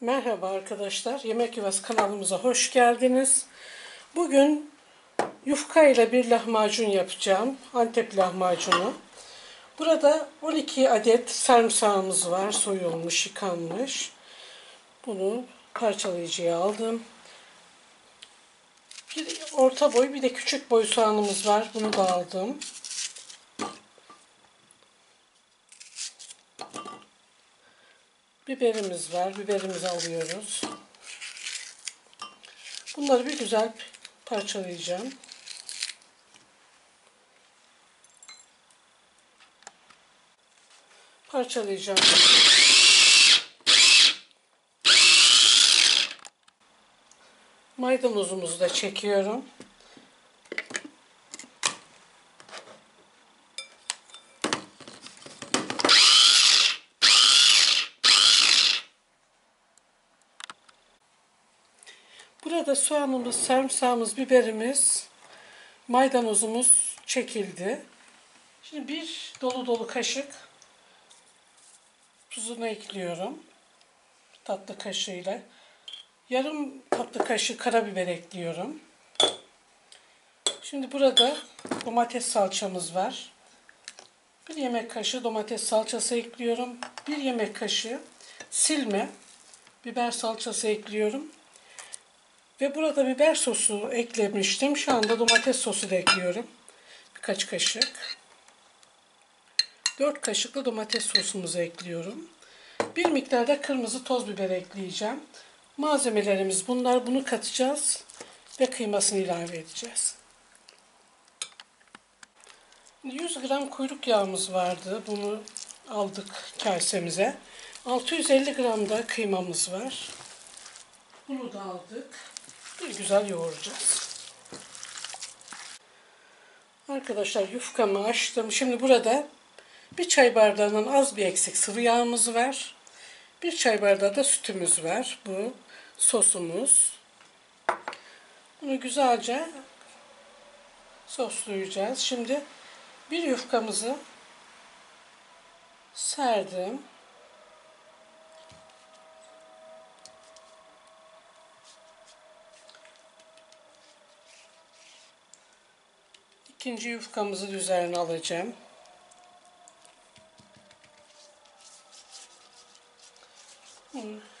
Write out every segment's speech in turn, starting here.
Merhaba arkadaşlar, Yemek Yuvası kanalımıza hoş geldiniz. Bugün yufka ile bir lahmacun yapacağım. Antep lahmacunu. Burada 12 adet sarımsağımız var, soyulmuş, yıkanmış. Bunu parçalayıcıya aldım. Bir orta boy, bir de küçük boy soğanımız var. Bunu da aldım. Biberimiz var. Biberimizi alıyoruz. Bunları bir güzel parçalayacağım. Parçalayacağım. Maydanozumuzu da çekiyorum. Burada soğanımız, sarımsağımız, biberimiz, maydanozumuz çekildi. Şimdi bir dolu dolu kaşık tuzunu ekliyorum. Tatlı kaşığıyla. Yarım tatlı kaşık karabiber ekliyorum. Şimdi burada domates salçamız var. Bir yemek kaşığı domates salçası ekliyorum. Bir yemek kaşığı silme biber salçası ekliyorum. Ve burada biber sosu eklemiştim. Şu anda domates sosu da ekliyorum. Birkaç kaşık. 4 kaşıklı domates sosumuzu ekliyorum. Bir miktar da kırmızı toz biber ekleyeceğim. Malzemelerimiz bunlar. Bunu katacağız ve kıymasını ilave edeceğiz. 100 gram kuyruk yağımız vardı. Bunu aldık kasemize. 650 gram da kıymamız var. Bunu da aldık. Bir güzel yoğuracağız. Arkadaşlar yufkamı açtım. Şimdi burada bir çay bardağından az bir eksik sıvı yağımız var. Bir çay bardağı da sütümüz var. Bu sosumuz. Bunu güzelce soslayacağız. Şimdi bir yufkamızı serdim. İkinci yufkamızı üzerine alacağım.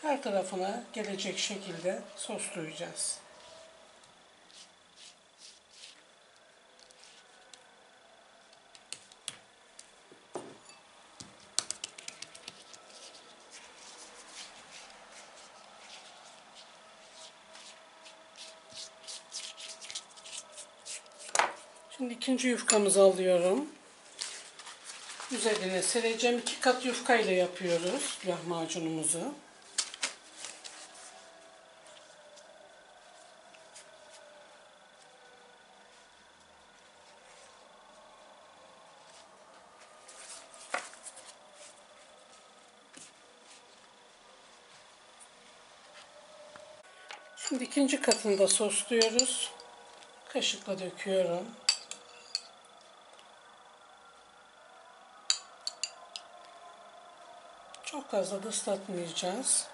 Her tarafına gelecek şekilde soslayacağız. Şimdi ikinci yufkamızı alıyorum. Üzerine sereceğim. iki kat yufka ile yapıyoruz lahmacunumuzu. Şimdi ikinci katını da sosluyoruz. Kaşıkla döküyorum. Çok da ıslatmayacağız.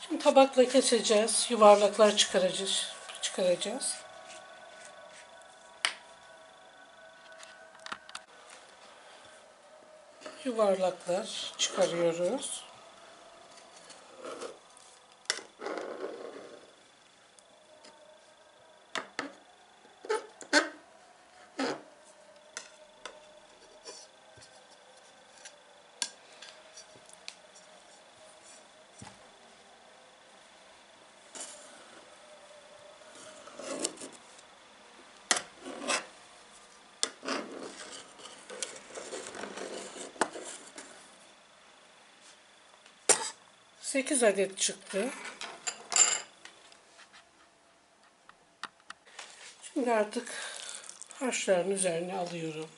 Şimdi tabakla keseceğiz. Yuvarlaklar çıkaracağız. çıkaracağız. Yuvarlaklar çıkarıyoruz. Sekiz adet çıktı. Şimdi artık harçların üzerine alıyorum.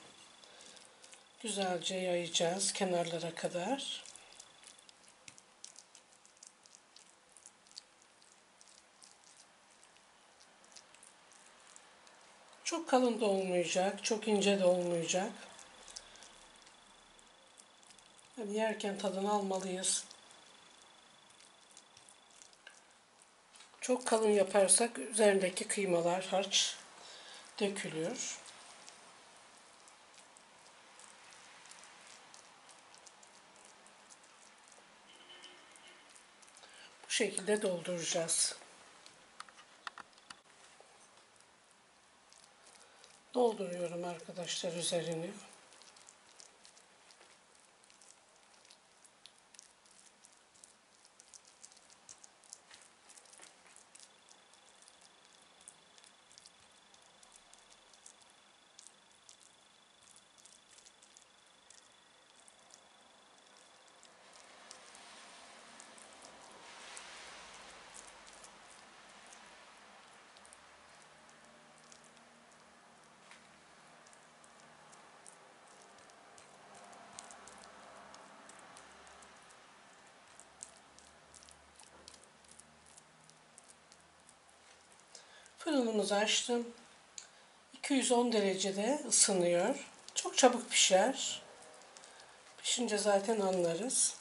Güzelce yayacağız kenarlara kadar. Çok kalın da olmayacak, çok ince de olmayacak. Yani yerken tadını almalıyız. Çok kalın yaparsak üzerindeki kıymalar, harç dökülüyor. Bu şekilde dolduracağız. Dolduruyorum arkadaşlar üzerini. Fırınımızı açtım. 210 derecede ısınıyor. Çok çabuk pişer. Pişince zaten anlarız.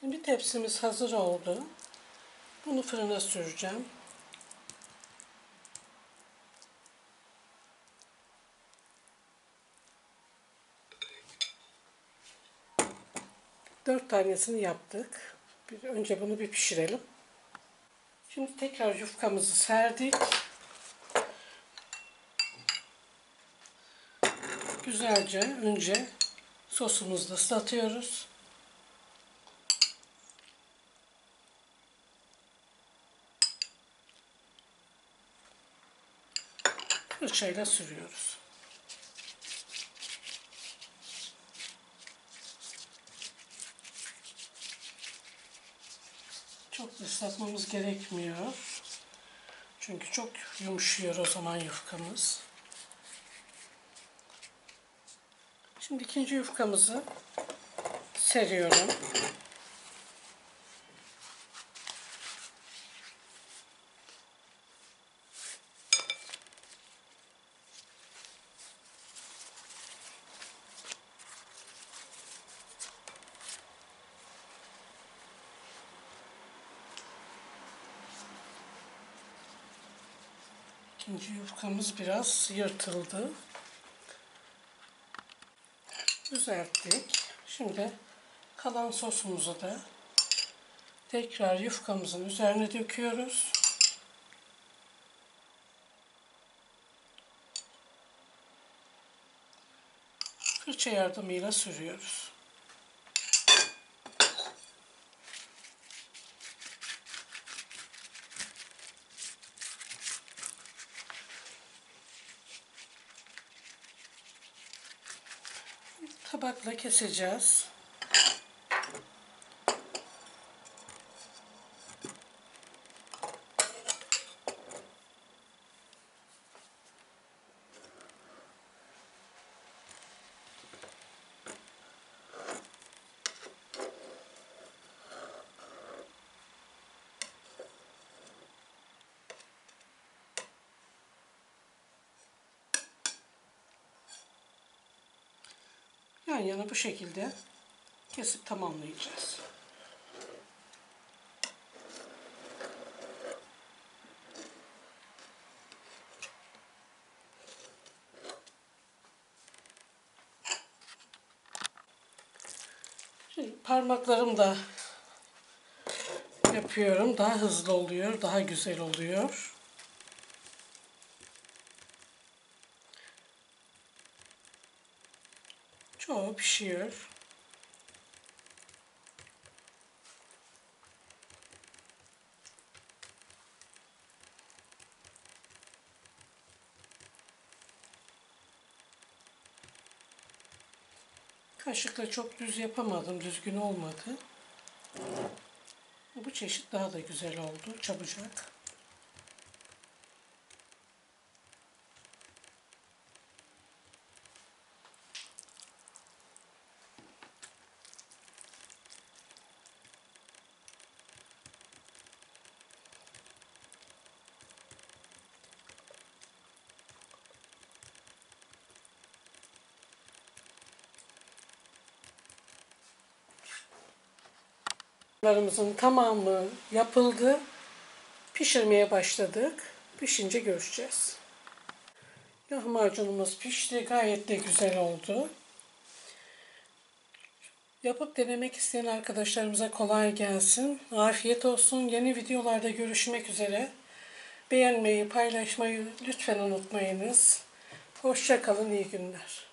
Şimdi tepsimiz hazır oldu. Bunu fırına süreceğim. Dört tanesini yaptık. Bir, önce bunu bir pişirelim. Şimdi tekrar yufkamızı serdik. Güzelce önce sosumuzla ıslatıyoruz. Fırçayla sürüyoruz. Çok ıslatmamız gerekmiyor. Çünkü çok yumuşuyor o zaman yufkamız. Şimdi ikinci yufkamızı seriyorum. İkinci yufkamız biraz yırtıldı. Düzelttik. Şimdi kalan sosumuzu da tekrar yufkamızın üzerine döküyoruz. Fırça yardımıyla sürüyoruz. Tabakla keseceğiz. Yan yana bu şekilde kesip tamamlayacağız. Şimdi parmaklarım da yapıyorum. Daha hızlı oluyor, daha güzel oluyor. Çoğu pişiyor. Kaşıkla çok düz yapamadım. Düzgün olmadı. Bu çeşit daha da güzel oldu. Çabucak. Larımızın tamamı yapıldı. Pişirmeye başladık. Pişince görüşeceğiz. Lahmacunumuz pişti. Gayet de güzel oldu. Yapıp denemek isteyen arkadaşlarımıza kolay gelsin. Afiyet olsun. Yeni videolarda görüşmek üzere. Beğenmeyi, paylaşmayı lütfen unutmayınız. Hoşça kalın, iyi günler.